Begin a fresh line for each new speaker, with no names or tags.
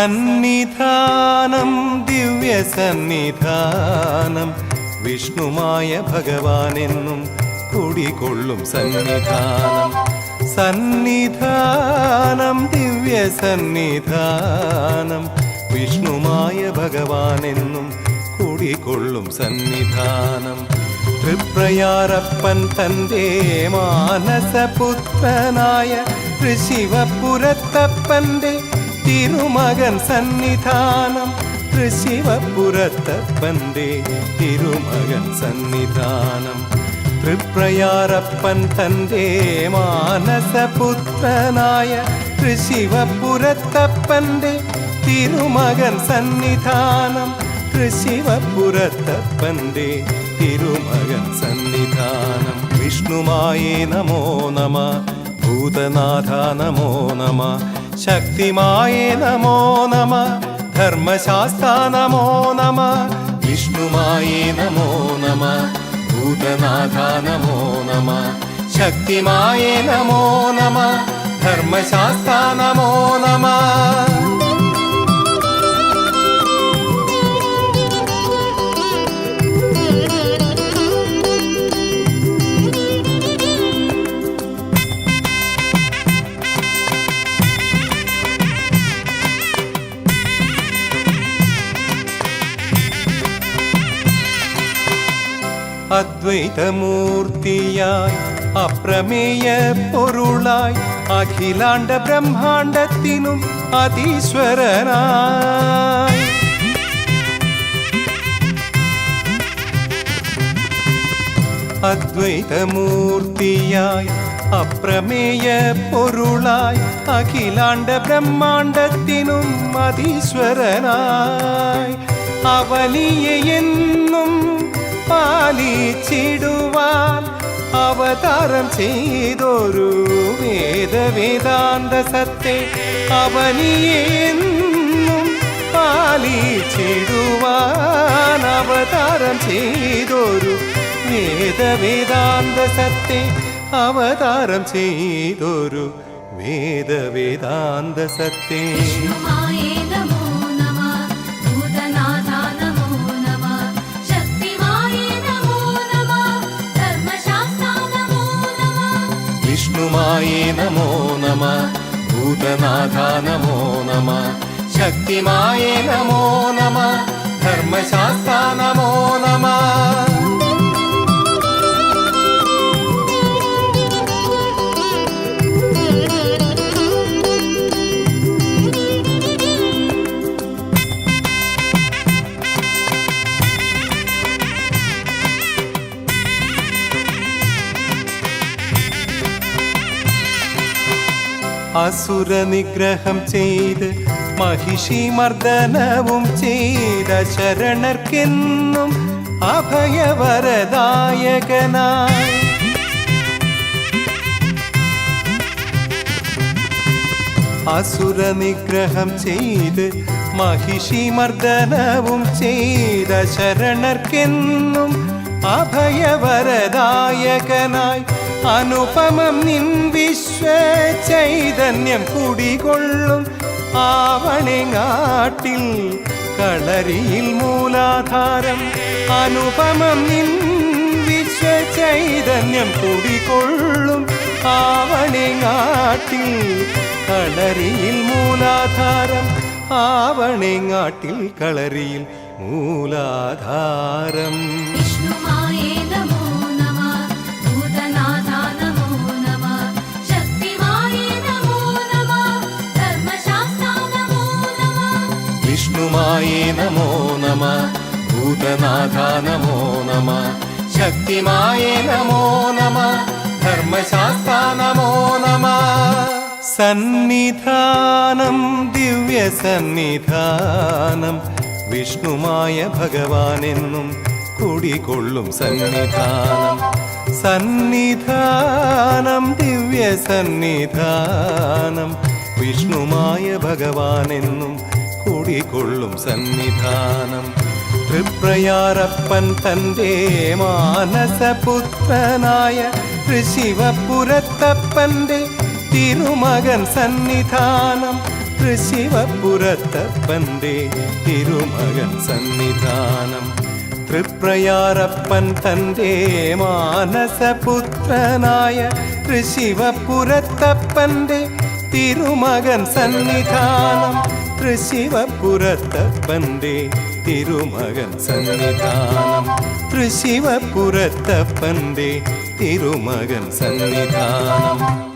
സന്നിധാനം ദിവ്യ സന്നിധാനം. വിഷ്ണുമായ ഭഗവാനെന്നും കുടികൊള്ളും സന്നിധാനം. സന്നിധാനം ദിവ്യ സന്നിധാനം. വിഷ്ണുമായ ഭഗവാനെന്നും കുടികൊള്ളും സന്നിധാനം. തൃപ്രയാറപ്പൻ തന്റെ മാനസപുത്രനായ ഋഷിവപുരത്തപ്പന്റെ തിരുമകൻ സന്നിധാനം. ഋഷിവപുരത്തപ്പന്റെ തിരുമകൻ സന്നിധാനം. തൃപ്രയാറപ്പൻ തന്റെ മാനസപുത്രനായ ഋഷിവപുരത്തപ്പന്റെ തിരുമകൻ സന്നിധാനം. ഋഷിവപുരത്തപ്പന്റെ തിരുമകൻ സന്നിധാനം. വിഷ്ണുമായേ നമോ നമ ഭൂതനാഥ നമോ നമ शक्तिमाये नमो नमः धर्मशास्ता नमो नमः विष्णुमाये नमो नमः भूतनाथा नमो नमः शक्तिमाये नमो नमः धर्मशास्ता नमो नमः അദ്വൈതമൂർത്തിയായി അപ്രമേയ പൊരുളായി അഖിലാണ്ട ബ്രഹ്മാണ്ടത്തിനും അതീശ്വരനായി. അദ്വൈതമൂർത്തിയായി അപ്രമേയ പൊരുളായി അഖിലാണ്ട ബ്രഹ്മാണ്ടത്തിനും അതീശ്വരനായി. അവലിയെന്നും പാലിച്ചിടുവാൻ അവതാരം ചെയ്തൊരു വേദവേദാന്ത സത്തെ അവനിയെന്നും പാലിച്ചിടുവാൻ അവതാരം ചെയ്തൊരു വേദവേദാന്ത സത്തെ അവതാരം ചെയ്തൊരു വേദവേദാന്ത സത്തേ.
വിഷ്ണുമായേ നമോ നമ. ഭൂതനാഥ നമോ നമ. ശക്തിമായേ നമോ നമ
അസുര നിഗ്രഹം ചെയ്ത് മഹിഷി മർദ്ദനവും ചെയ്ത ശരണർക്കെന്നും അഭയവരദായകനായി. അസുരനിഗ്രഹം ചെയ്ത് മഹിഷി മർദ്ദനവും ചെയ്ത ശരണർക്കെന്നും അഭയവരദായകനായി. അനുപമം നിൻ വിശ്വ ചൈതന്യം കുടികൊള്ളും ആവണിങ്ങാട്ടിൽ കളരിയിൽ മൂലാധാരം. അനുപമം നിൻ വിശ്വ ചൈതന്യം കുടികൊള്ളും ആവണിങ്ങാട്ടിൽ കളരിയിൽ മൂലാധാരം. ആവണിങ്ങാട്ടിൽ കളരിയിൽ മൂലാധാരം.
വിഷ്ണുമായേ നമോ നമ ഭൂതനാഥ നമോ നമ ശക്തിമായേ നമോ നമ ധർമ്മശാസ്ത്ര നമോ നമ.
സന്നിധാനം ദിവ്യ സന്നിധാനം വിഷ്ണുമായ ഭഗവാനെന്നും കുടികൊള്ളും സന്നിധാനം. സന്നിധാനം ദിവ്യ സന്നിധാനം വിഷ്ണുമായ ഭഗവാനെന്നും കുടികൊള്ളും സന്നിധാനം. തൃപ്രയാറപ്പൻ തന്റെ മാനസപുത്രനായ ഋഷിവപുരത്തപ്പന്റെ തിരുമകൻ സന്നിധാനം. തൃശിവപുരത്തപ്പന്റെ തിരുമകൻ സന്നിധാനം. തൃപ്രയാറപ്പൻ തന്റെ മാനസപുത്രനായ തൃശിവപുരത്തപ്പന്റെ തിരുമകൻ സന്നിധാനം. തൃശിവപുരത്തപ്പന്റെ തിരുമകൻ സന്നിധാനം തൃശിവപുരത്തപ്പന്റെ തിരുമകൻ സന്നിധാനം